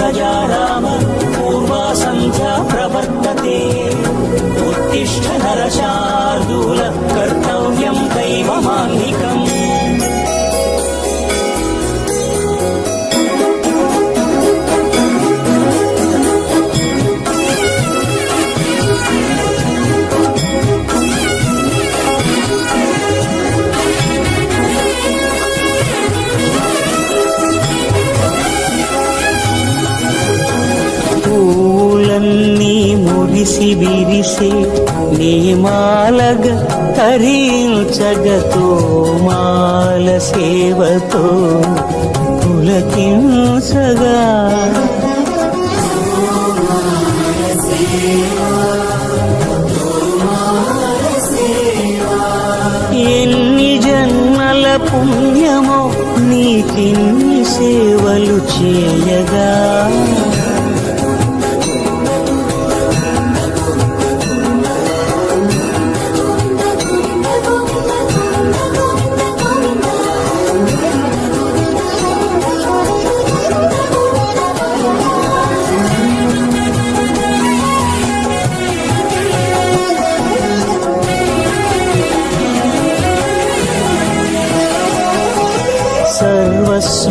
సుప్రజా రామ పూర్వా సంధ్యా ప్రవర్తతే ఉత్తిష్ట నరశార్దూల విరిసే నీమాలగ తరించగతో మాల సేవతో పులకించగా ఎన్ని జన్మల పుణ్యమో నీకిన్ని సేవలు చేయగా.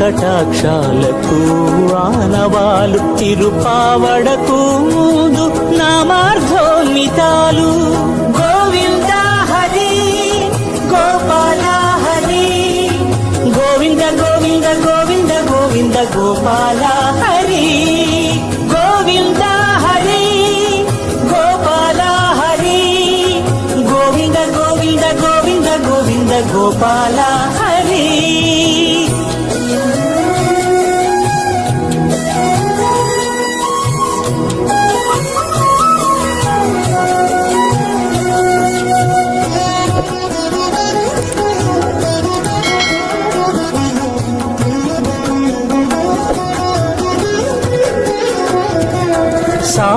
కటాక్షాలకు ఆనవాలు తిరుపావడకు ముందు నా నామార్థోన్మితాలు గోవింద హరి గోపాల హరి. గోవింద గోవింద గోవింద గోవింద గోపాల హరి. గోవింద హరి గోపాల హరి. గోవింద గోవింద గోవింద గోవింద గోపాల